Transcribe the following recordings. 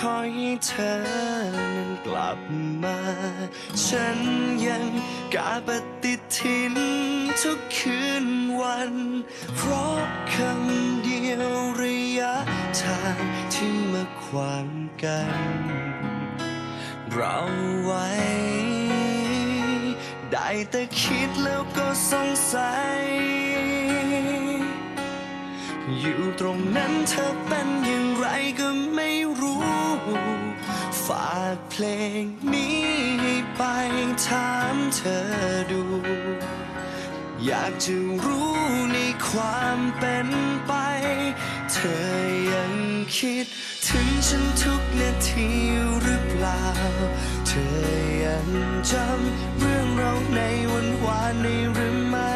คอยให้เธอนั้นกลับมา ฉันยังกาปฏิทินทุกคืนวัน เพราะคำเดียวระยะทางที่มาขวางกัน เราไว้ ได้แต่คิดแล้วก็สงสัย อยู่ตรงนั้นเธอเป็นอย่างไรก็ไม่ ฝากเพลงนี้ให้ไปถามเธอดู อยากจะรู้ในความเป็นไป เธอยังคิดถึงฉันทุกนาทีหรือเปล่า เธอยังจำเรื่องเราในวันวานนี้หรือไม่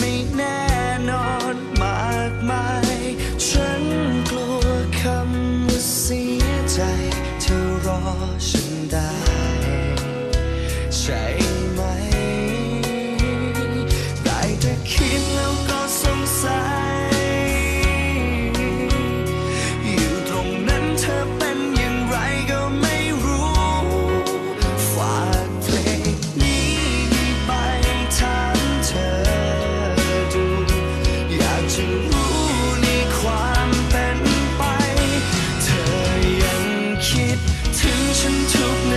ฉันทุก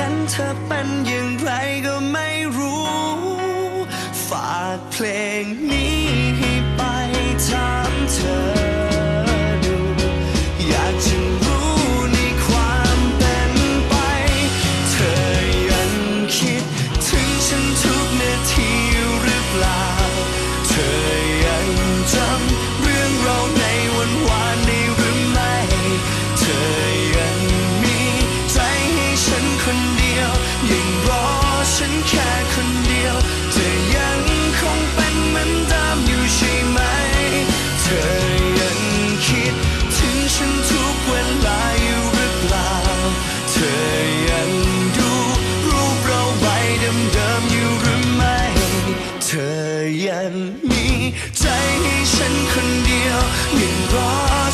นั้นเธอเป็นอย่างไรก็ไม่รู้ ฝากเพลงนี้ให้ไปถามเธอ เดิมอยู่หรือไม่ เธอยังมีใจให้ฉันคนเดียวยังรอ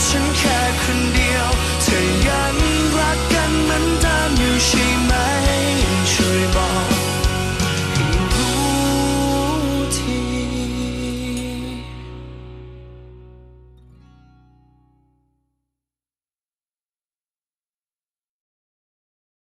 ฉันแค่คนเดียว